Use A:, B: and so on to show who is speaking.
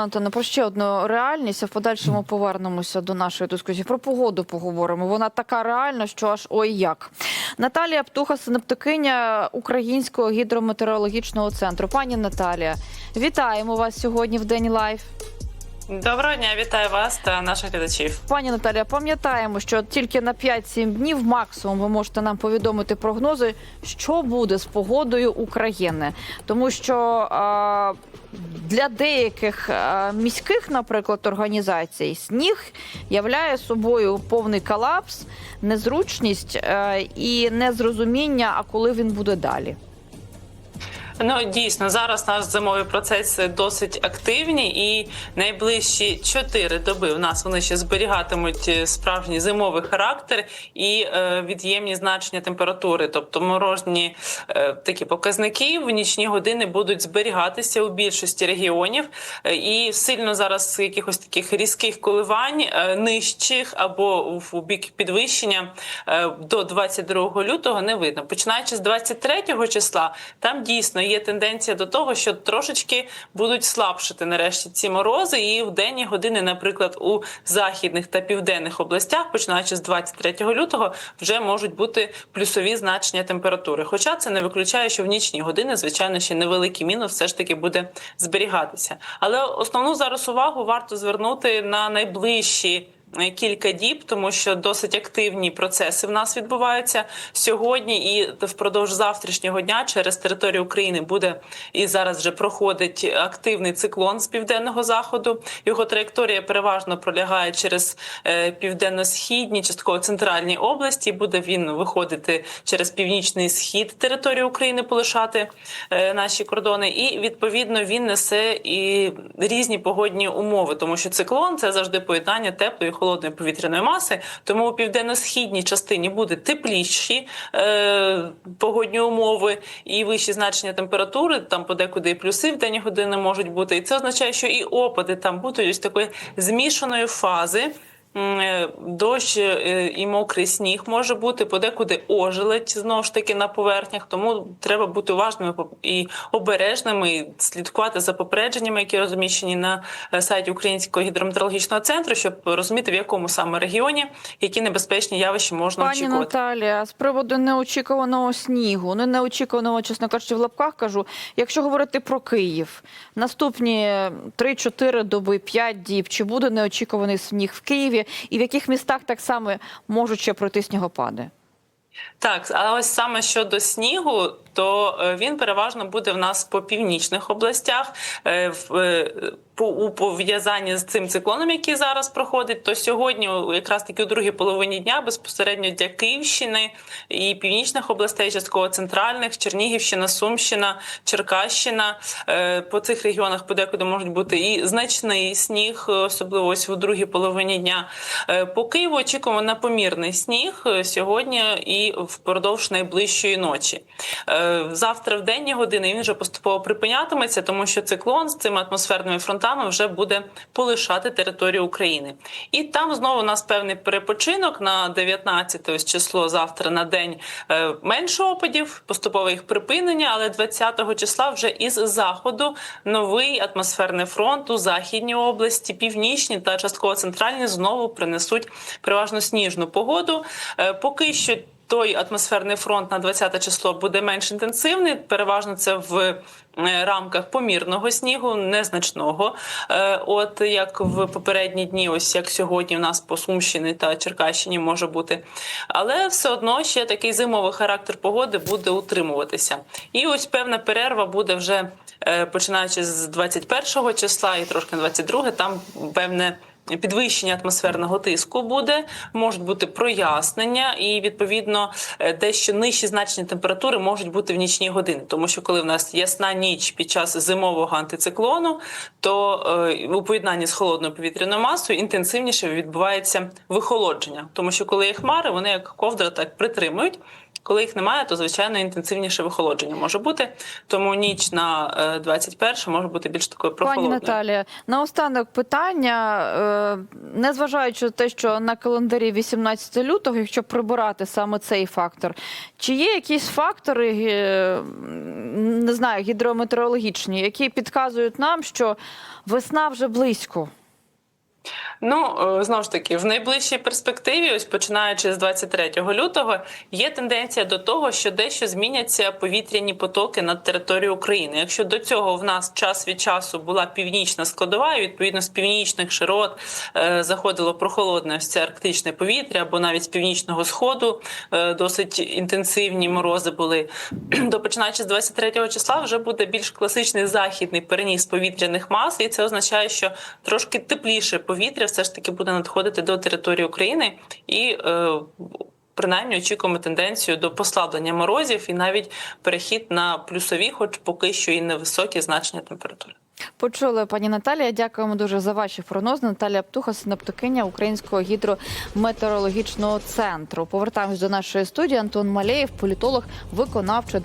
A: Антоне, про ще одну реальність, а в подальшому повернемося до нашої дискусії. Про погоду поговоримо. Вона така реальна, що аж ой як. Наталія Птуха, синоптикиня Українського гідрометеорологічного центру. Пані Наталія, вітаємо вас сьогодні в день лайф.
B: Доброго дня, вітаю вас та наших глядачів.
A: Пані Наталія, пам'ятаємо, що тільки на 5-7 днів максимум ви можете нам повідомити прогнози, що буде з погодою України, тому що а, для деяких а, міських, наприклад, організацій сніг являє собою повний колапс, незручність а, і незрозуміння, а коли він буде далі.
B: Ну дійсно зараз наш зимовий процес досить активні, і найближчі чотири доби у нас вони ще зберігатимуть е, справжній зимовий характер і е, від'ємні значення температури, тобто морожні е, такі показники в нічні години будуть зберігатися у більшості регіонів, е, і сильно зараз якихось таких різких коливань е, нижчих або в бік підвищення е, до 22 лютого не видно. Починаючи з 23 числа, там дійсно є тенденція до того, що трошечки будуть слабшити нарешті ці морози, і в денні години, наприклад, у західних та південних областях, починаючи з 23 лютого, вже можуть бути плюсові значення температури. Хоча це не виключає, що в нічні години, звичайно, ще невеликий мінус все ж таки буде зберігатися. Але основну зараз увагу варто звернути на найближчі. Кілька діб, тому що досить активні процеси в нас відбуваються сьогодні, і впродовж завтрашнього дня через територію України буде і зараз вже проходить активний циклон з південного заходу. Його траєкторія переважно пролягає через е, південно-східні, частково центральні області. Буде він виходити через північний схід території України, полишати е, наші кордони, і відповідно він несе і різні погодні умови, тому що циклон це завжди поєднання теплої і холодної повітряної маси. Тому у південно-східній частині буде тепліші е, погодні умови і вищі значення температури. Там подекуди і плюси в день години можуть бути. І це означає, що і опади там будуть ось такої змішаної фази. Е, Дощ е, і мокрий сніг може бути подекуди ожеледь знову ж таки на поверхнях. Тому треба бути уважними і обережними, і слідкувати за попередженнями, які розміщені на е, сайті Українського гідрометеорологічного центру, щоб розуміти в якому саме регіоні які небезпечні явища можна
A: Пані
B: очікувати.
A: Наталія, з приводу неочікуваного снігу, ну неочікуваного, чесно кажучи, в лапках кажу. Якщо говорити про Київ, наступні 3-4 доби, 5 діб, чи буде неочікуваний сніг в Києві, і в яких містах так само можуть ще пройти снігопади?
B: Так, а ось саме щодо снігу, то е, він переважно буде в нас по північних областях. Е, в, е, по у пов'язанні з цим циклоном, який зараз проходить, то сьогодні, якраз таки у другій половині дня, безпосередньо для Київщини і північних областей, частково центральних, Чернігівщина, Сумщина, Черкащина. По цих регіонах подекуди можуть бути і значний сніг, особливо ось у другій половині дня. По Києву очікуємо на помірний сніг сьогодні і впродовж найближчої ночі. Завтра в денні години він вже поступово припинятиметься, тому що циклон з цими атмосферними фронтами вже буде полишати територію України. І там знову у нас певний перепочинок на 19 ось число завтра на день е, менше опадів, поступове їх припинення, але 20 числа вже із заходу новий атмосферний фронт у західній області, північні та частково центральні знову принесуть переважно сніжну погоду. Е, Поки що той атмосферний фронт на 20 число буде менш інтенсивний. Переважно це в е, рамках помірного снігу, незначного. Е, От як в попередні дні, ось як сьогодні, у нас по Сумщині та Черкащині може бути. Але все одно ще такий зимовий характер погоди буде утримуватися. І ось певна перерва буде вже е, починаючи з 21 числа і трошки на 22, там певне. Підвищення атмосферного тиску буде, можуть бути прояснення, і відповідно дещо нижчі значення температури можуть бути в нічні години. Тому що коли в нас ясна ніч під час зимового антициклону, то е, у поєднанні з холодною повітряною масою інтенсивніше відбувається вихолодження, тому що коли є хмари, вони як ковдра так притримують. Коли їх немає, то звичайно інтенсивніше вихолодження може бути. Тому ніч на е, 21 може бути більш такою
A: Пані
B: прохолодною.
A: Наталія, наостанок питання. е, Незважаючи на те, що на календарі 18 лютого, якщо прибирати саме цей фактор, чи є якісь фактори, е, не знаю, гідрометеорологічні, які підказують нам, що весна вже близько?
B: Ну е, знову ж таки, в найближчій перспективі, ось починаючи з 23 лютого, є тенденція до того, що дещо зміняться повітряні потоки над територією України. Якщо до цього в нас час від часу була північна складова, і відповідно з північних широт е, заходило прохолодне ось це арктичне повітря, або навіть з північного сходу е, досить інтенсивні морози були. То починаючи з 23 числа, вже буде більш класичний західний переніс повітряних мас, і це означає, що трошки тепліше повітря все ж таки буде надходити до території України і. Е, Принаймні очікуємо тенденцію до послаблення морозів і навіть перехід на плюсові, хоч поки що і невисокі значення температури.
A: Почули пані Наталія. Дякуємо дуже за ваші прогнози. Наталія Птуха, синоптикиня Українського гідрометеорологічного центру. Повертаємось до нашої студії. Антон Малеєв, політолог, виконавчий